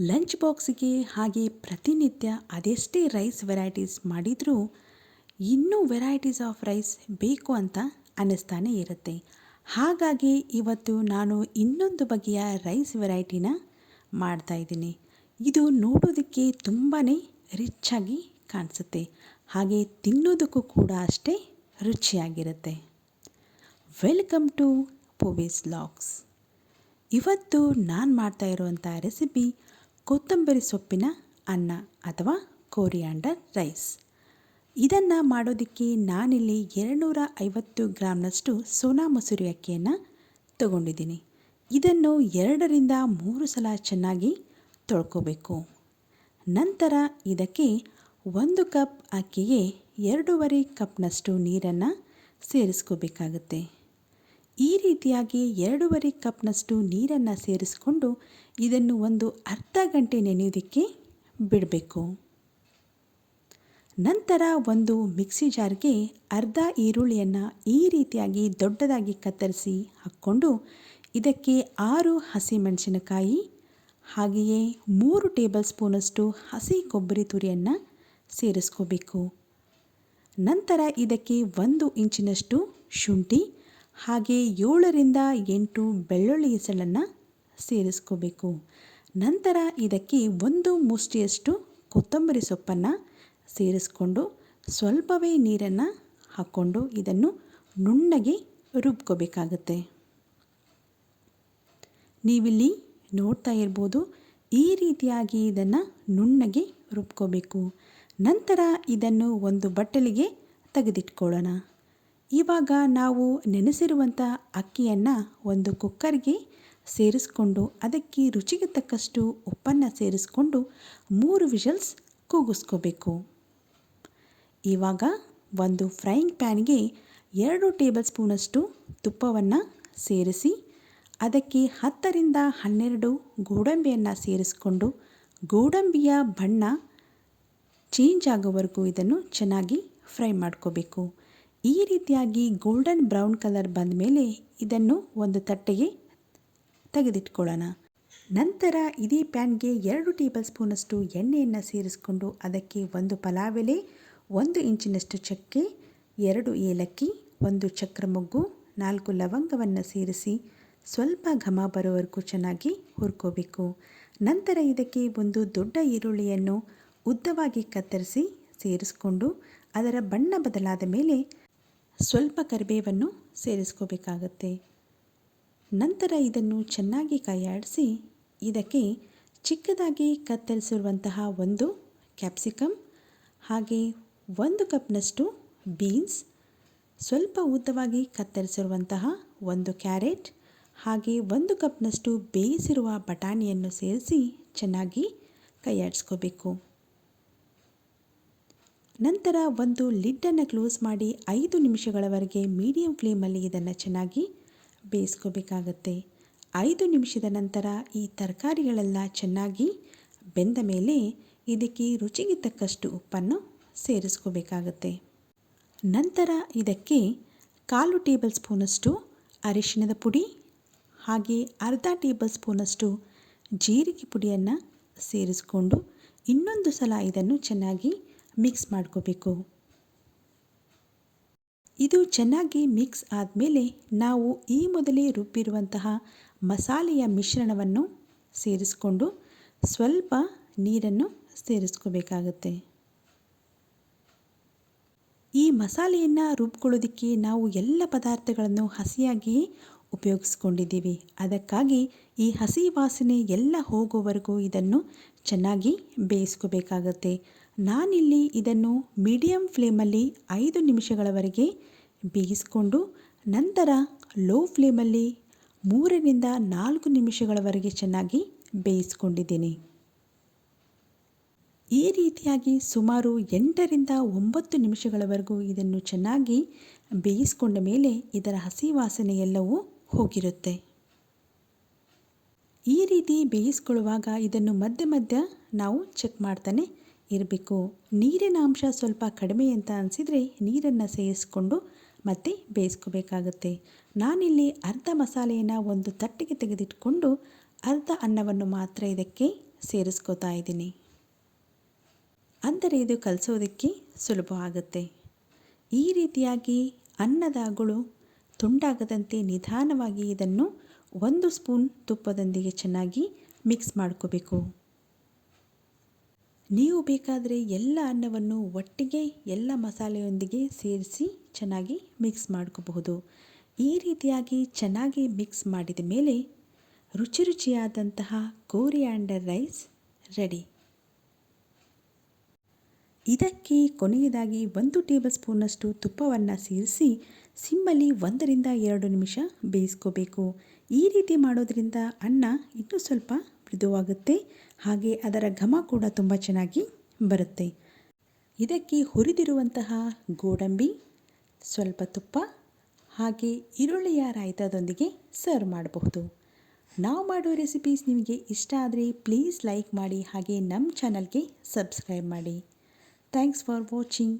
Lunch ಬಾಕ್ಸಿಗೆ ಹಾಗೆ ಪ್ರತಿನಿತ್ಯ ಅದೆಷ್ಟೇ rice varieties ಮಾಡಿದರೂ ಇನ್ನೂ ವೆರೈಟೀಸ್ ಆಫ್ ರೈಸ್ ಬೇಕು ಅಂತ ಅನ್ನಿಸ್ತಾನೆ ಇರುತ್ತೆ. ಹಾಗಾಗಿ ಇವತ್ತು ನಾನು ಇನ್ನೊಂದು ಬಗೆಯ ರೈಸ್ ವೆರೈಟಿನ ಮಾಡ್ತಾಯಿದ್ದೀನಿ ಇದು ನೋಡೋದಕ್ಕೆ ತುಂಬಾ ರಿಚ್ಚಾಗಿ ಕಾಣಿಸುತ್ತೆ. ಹಾಗೆ ತಿನ್ನೋದಕ್ಕೂ ಕೂಡ ಅಷ್ಟೇ ರುಚಿಯಾಗಿರುತ್ತೆ. ವೆಲ್ಕಮ್ ಟು ಪೂವೀಸ್ ಲಾಗ್ಸ್ ಇವತ್ತು ನಾನು ಮಾಡ್ತಾ ಇರುವಂಥ ರೆಸಿಪಿ ಕೊತ್ತಂಬರಿ ಸೊಪ್ಪಿನ ಅನ್ನ ಅಥವಾ ಕೋರಿಯಾಂಡರ್ ರೈಸ್ ಇದನ್ನು ಮಾಡೋದಕ್ಕೆ ನಾನಿಲ್ಲಿ ಎರಡುನೂರ ಐವತ್ತು ಗ್ರಾಮ್ನಷ್ಟು ಸೋನಾ ಮಸೂರಿ ಅಕ್ಕಿಯನ್ನು ತಗೊಂಡಿದ್ದೀನಿ. ಇದನ್ನು ಎರಡರಿಂದ ಮೂರು ಸಲ ಚೆನ್ನಾಗಿ ತೊಳ್ಕೋಬೇಕು. ನಂತರ ಇದಕ್ಕೆ ಒಂದು ಕಪ್ ಅಕ್ಕಿಗೆ ಎರಡೂವರೆ ಕಪ್ನಷ್ಟು ನೀರನ್ನು ಸೇರಿಸ್ಕೋಬೇಕಾಗುತ್ತೆ. ಈ ರೀತಿಯಾಗಿ ಎರಡೂವರೆ ಕಪ್ನಷ್ಟು ನೀರನ್ನು ಸೇರಿಸ್ಕೊಂಡು ಇದನ್ನು ಒಂದು ಅರ್ಧ ಗಂಟೆ ನೆನೆಯೋದಕ್ಕೆ ಬಿಡಬೇಕು. ನಂತರ ಒಂದು ಮಿಕ್ಸಿ ಜಾರ್ಗೆ ಅರ್ಧ ಈರುಳ್ಳಿಯನ್ನು ಈ ರೀತಿಯಾಗಿ ದೊಡ್ಡದಾಗಿ ಕತ್ತರಿಸಿ ಹಾಕ್ಕೊಂಡು ಇದಕ್ಕೆ ಆರು ಹಸಿಮೆಣಸಿನಕಾಯಿ, ಹಾಗೆಯೇ ಮೂರು ಟೇಬಲ್ ಸ್ಪೂನಷ್ಟು ಹಸಿ ಕೊಬ್ಬರಿ ತುರಿಯನ್ನು ಸೇರಿಸ್ಕೋಬೇಕು. ನಂತರ ಇದಕ್ಕೆ ಒಂದು ಇಂಚಿನಷ್ಟು ಶುಂಠಿ ಹಾಗೆ ಏಳರಿಂದ ಎಂಟು ಬೆಳ್ಳುಳ್ಳಿ ಹೆಸಳನ್ನು ಸೇರಿಸ್ಕೋಬೇಕು. ನಂತರ ಇದಕ್ಕೆ ಒಂದು ಮುಷ್ಟಿಯಷ್ಟು ಕೊತ್ತಂಬರಿ ಸೊಪ್ಪನ್ನು ಸೇರಿಸ್ಕೊಂಡು ಸ್ವಲ್ಪವೇ ನೀರನ್ನು ಹಾಕ್ಕೊಂಡು ಇದನ್ನು ನುಣ್ಣಗೆ ರುಬ್ಕೋಬೇಕಾಗತ್ತೆ. ನೀವಿಲ್ಲಿ ನೋಡ್ತಾ ಇರ್ಬೋದು, ಈ ರೀತಿಯಾಗಿ ಇದನ್ನು ನುಣ್ಣಗೆ ರುಬ್ಕೋಬೇಕು. ನಂತರ ಇದನ್ನು ಒಂದು ಬಟ್ಟಲಿಗೆ ತೆಗೆದಿಟ್ಕೊಳ್ಳೋಣ. ಇವಾಗ ನಾವು ನೆನೆಸಿರುವಂಥ ಅಕ್ಕಿಯನ್ನು ಒಂದು ಕುಕ್ಕರ್ಗೆ ಸೇರಿಸ್ಕೊಂಡು ಅದಕ್ಕೆ ರುಚಿಗೆ ತಕ್ಕಷ್ಟು ಉಪ್ಪನ್ನು ಸೇರಿಸ್ಕೊಂಡು ಮೂರು ವಿಷಲ್ಸ್ ಕೂಗಿಸ್ಕೋಬೇಕು. ಇವಾಗ ಒಂದು ಫ್ರೈಯಿಂಗ್ ಪ್ಯಾನ್ಗೆ ಎರಡು ಟೇಬಲ್ ಸ್ಪೂನಷ್ಟು ತುಪ್ಪವನ್ನು ಸೇರಿಸಿ ಅದಕ್ಕೆ ಹತ್ತರಿಂದ ಹನ್ನೆರಡು ಗೋಡಂಬಿಯನ್ನು ಸೇರಿಸ್ಕೊಂಡು ಗೋಡಂಬಿಯ ಬಣ್ಣ ಚೇಂಜ್ ಆಗೋವರೆಗೂ ಇದನ್ನು ಚೆನ್ನಾಗಿ ಫ್ರೈ ಮಾಡ್ಕೋಬೇಕು. ಈ ರೀತಿಯಾಗಿ ಗೋಲ್ಡನ್ ಬ್ರೌನ್ ಕಲರ್ ಬಂದ ಮೇಲೆ ಇದನ್ನು ಒಂದು ತಟ್ಟೆಗೆ ತೆಗೆದಿಟ್ಕೊಳ್ಳೋಣ. ನಂತರ ಇದೇ ಪ್ಯಾನ್ಗೆ ಎರಡು ಟೇಬಲ್ ಸ್ಪೂನಷ್ಟು ಎಣ್ಣೆಯನ್ನು ಸೇರಿಸ್ಕೊಂಡು ಅದಕ್ಕೆ ಒಂದು ಪಲಾವೆಲೆ, ಒಂದು ಇಂಚಿನಷ್ಟು ಚಕ್ಕೆ, ಎರಡು ಏಲಕ್ಕಿ, ಒಂದು ಚಕ್ರ ಮೊಗ್ಗು ನಾಲ್ಕು ಲವಂಗವನ್ನು ಸೇರಿಸಿ ಸ್ವಲ್ಪ ಘಮ ಬರೋವರೆಗೂ ಚೆನ್ನಾಗಿ ಹುರ್ಕೋಬೇಕು. ನಂತರ ಇದಕ್ಕೆ ಒಂದು ದೊಡ್ಡ ಈರುಳ್ಳಿಯನ್ನು ಉದ್ದವಾಗಿ ಕತ್ತರಿಸಿ ಸೇರಿಸ್ಕೊಂಡು ಅದರ ಬಣ್ಣ ಬದಲಾದ ಮೇಲೆ ಸ್ವಲ್ಪ ಕರಿಬೇವನ್ನು ಸೇರಿಸ್ಕೋಬೇಕಾಗತ್ತೆ. ನಂತರ ಇದನ್ನು ಚೆನ್ನಾಗಿ ಕೈಯಾಡಿಸಿ, ಇದಕ್ಕೆ ಚಿಕ್ಕದಾಗಿ ಕತ್ತರಿಸಿರುವಂತಹ ಒಂದು ಕ್ಯಾಪ್ಸಿಕಮ್ ಹಾಗೆ ಒಂದು ಕಪ್ನಷ್ಟು ಬೀನ್ಸ್, ಸ್ವಲ್ಪ ಉದ್ದವಾಗಿ ಕತ್ತರಿಸಿರುವಂತಹ ಒಂದು ಕ್ಯಾರೆಟ್, ಹಾಗೆ ಒಂದು ಕಪ್ನಷ್ಟು ಬೇಯಿಸಿರುವ ಬಟಾಣಿಯನ್ನು ಸೇರಿಸಿ ಚೆನ್ನಾಗಿ ಕೈಯಾಡಿಸ್ಕೋಬೇಕು. ನಂತರ ಒಂದು ಲಿಡ್ಡನ್ನು ಕ್ಲೋಸ್ ಮಾಡಿ ಐದು ನಿಮಿಷಗಳವರೆಗೆ ಮೀಡಿಯಂ ಫ್ಲೇಮಲ್ಲಿ ಇದನ್ನು ಚೆನ್ನಾಗಿ ಬೇಯಿಸ್ಕೋಬೇಕಾಗತ್ತೆ. ಐದು ನಿಮಿಷದ ನಂತರ ಈ ತರಕಾರಿಗಳೆಲ್ಲ ಚೆನ್ನಾಗಿ ಬೆಂದ ಮೇಲೆ ಇದಕ್ಕೆ ರುಚಿಗೆ ತಕ್ಕಷ್ಟು ಉಪ್ಪನ್ನು ಸೇರಿಸ್ಕೋಬೇಕಾಗತ್ತೆ. ನಂತರ ಇದಕ್ಕೆ ಕಾಲು ಟೇಬಲ್ ಸ್ಪೂನಷ್ಟು ಅರಿಶಿಣದ ಪುಡಿ, ಹಾಗೆ ಅರ್ಧ ಟೇಬಲ್ ಸ್ಪೂನಷ್ಟು ಜೀರಿಗೆ ಪುಡಿಯನ್ನು ಸೇರಿಸಿಕೊಂಡು ಇನ್ನೊಂದು ಸಲ ಇದನ್ನು ಚೆನ್ನಾಗಿ ಮಿಕ್ಸ್ ಮಾಡ್ಕೋಬೇಕು. ಇದು ಚೆನ್ನಾಗಿ ಮಿಕ್ಸ್ ಆದಮೇಲೆ ನಾವು ಈ ಮೊದಲೇ ರುಬ್ಬಿರುವಂತಹ ಮಸಾಲೆಯ ಮಿಶ್ರಣವನ್ನು ಸೇರಿಸ್ಕೊಂಡು ಸ್ವಲ್ಪ ನೀರನ್ನು ಸೇರಿಸ್ಕೋಬೇಕಾಗತ್ತೆ. ಈ ಮಸಾಲೆಯನ್ನು ರುಬ್ಕೊಳ್ಳೋದಕ್ಕೆ ನಾವು ಎಲ್ಲ ಪದಾರ್ಥಗಳನ್ನು ಹಸಿಯಾಗಿಯೇ ಉಪಯೋಗಿಸ್ಕೊಂಡಿದ್ದೀವಿ. ಅದಕ್ಕಾಗಿ ಈ ಹಸಿ ವಾಸನೆ ಎಲ್ಲ ಹೋಗೋವರೆಗೂ ಇದನ್ನು ಚೆನ್ನಾಗಿ ಬೇಯಿಸ್ಕೋಬೇಕಾಗತ್ತೆ. ನಾನಿಲ್ಲಿ ಇದನ್ನು ಮೀಡಿಯಂ ಫ್ಲೇಮಲ್ಲಿ ಐದು ನಿಮಿಷಗಳವರೆಗೆ ಬೇಯಿಸಿಕೊಂಡು ನಂತರ ಲೋ ಫ್ಲೇಮಲ್ಲಿ ಮೂರರಿಂದ ನಾಲ್ಕು ನಿಮಿಷಗಳವರೆಗೆ ಚೆನ್ನಾಗಿ ಬೇಯಿಸ್ಕೊಂಡಿದ್ದೀನಿ. ಈ ರೀತಿಯಾಗಿ ಸುಮಾರು ಎಂಟರಿಂದ ಒಂಬತ್ತು ನಿಮಿಷಗಳವರೆಗೂ ಇದನ್ನು ಚೆನ್ನಾಗಿ ಬೇಯಿಸಿಕೊಂಡ ಮೇಲೆ ಇದರ ಹಸಿ ವಾಸನೆ ಎಲ್ಲವೂ ಹೋಗಿರುತ್ತೆ. ಈ ರೀತಿ ಬೇಯಿಸ್ಕೊಳ್ಳುವಾಗ ಇದನ್ನು ಮಧ್ಯ ಮಧ್ಯ ನಾವು ಚೆಕ್ ಮಾಡ್ತಾನೆ. ಇರಬೇಕು. ನೀರಿನ ಅಂಶ ಸ್ವಲ್ಪ ಕಡಿಮೆ ಅಂತ ಅನಿಸಿದರೆ ನೀರನ್ನು ಸೇರಿಸ್ಕೊಂಡು ಮತ್ತೆ ಬೇಯಿಸ್ಕೋಬೇಕಾಗುತ್ತೆ. ನಾನಿಲ್ಲಿ ಅರ್ಧ ಮಸಾಲೆಯನ್ನು ಒಂದು ತಟ್ಟೆಗೆ ತೆಗೆದಿಟ್ಕೊಂಡು ಅರ್ಧ ಅನ್ನವನ್ನು ಮಾತ್ರ ಇದಕ್ಕೆ ಸೇರಿಸ್ಕೋತಾ ಇದ್ದೀನಿ. ಅಂದರೆ ಇದು ಕಲಿಸೋದಕ್ಕೆ ಸುಲಭ ಆಗುತ್ತೆ. ಈ ರೀತಿಯಾಗಿ ಅನ್ನದ ಅಗಳು ತುಂಡಾಗದಂತೆ ನಿಧಾನವಾಗಿ ಇದನ್ನು ಒಂದು ಸ್ಪೂನ್ ತುಪ್ಪದೊಂದಿಗೆ ಚೆನ್ನಾಗಿ ಮಿಕ್ಸ್ ಮಾಡ್ಕೋಬೇಕು. ನೀವು ಬೇಕಾದರೆ ಎಲ್ಲ ಅನ್ನವನ್ನು ಒಟ್ಟಿಗೆ ಎಲ್ಲ ಮಸಾಲೆಯೊಂದಿಗೆ ಸೇರಿಸಿ ಚೆನ್ನಾಗಿ ಮಿಕ್ಸ್ ಮಾಡ್ಕೋಬಹುದು. ಈ ರೀತಿಯಾಗಿ ಚೆನ್ನಾಗಿ ಮಿಕ್ಸ್ ಮಾಡಿದ ಮೇಲೆ ರುಚಿ ರುಚಿಯಾದಂತಹ ಕೋರಿಯಾಂಡರ್ ರೈಸ್ ರೆಡಿ ಇದಕ್ಕೆ ಕೊನೆಯದಾಗಿ ಒಂದು ಟೇಬಲ್ ಸ್ಪೂನಷ್ಟು ತುಪ್ಪವನ್ನು ಸೇರಿಸಿ ಸಿಮ್ಮಲ್ಲಿ ಒಂದರಿಂದ ಎರಡು ನಿಮಿಷ ಬೇಯಿಸ್ಕೋಬೇಕು. ಈ ರೀತಿ ಮಾಡೋದ್ರಿಂದ ಅನ್ನ ಇನ್ನೂ ಸ್ವಲ್ಪ ಮೃದುವಾಗುತ್ತೆ ಹಾಗೆ ಅದರ ಘಮ ಕೂಡ ತುಂಬ ಚೆನ್ನಾಗಿ ಬರುತ್ತೆ. ಇದಕ್ಕೆ ಹುರಿದಿರುವಂತಹ ಗೋಡಂಬಿ, ಸ್ವಲ್ಪ ತುಪ್ಪ, ಹಾಗೆ ಈರುಳ್ಳಿಯ ರಾಯಿತದೊಂದಿಗೆ ಸರ್ವ್ ಮಾಡಬಹುದು. ನಾವು ಮಾಡೋ ರೆಸಿಪೀಸ್ ನಿಮಗೆ ಇಷ್ಟ ಆದರೆ ಪ್ಲೀಸ್ ಲೈಕ್ ಮಾಡಿ ಹಾಗೆ ನಮ್ಮ ಚಾನಲ್ಗೆ ಸಬ್ಸ್ಕ್ರೈಬ್ ಮಾಡಿ. Thanks for watching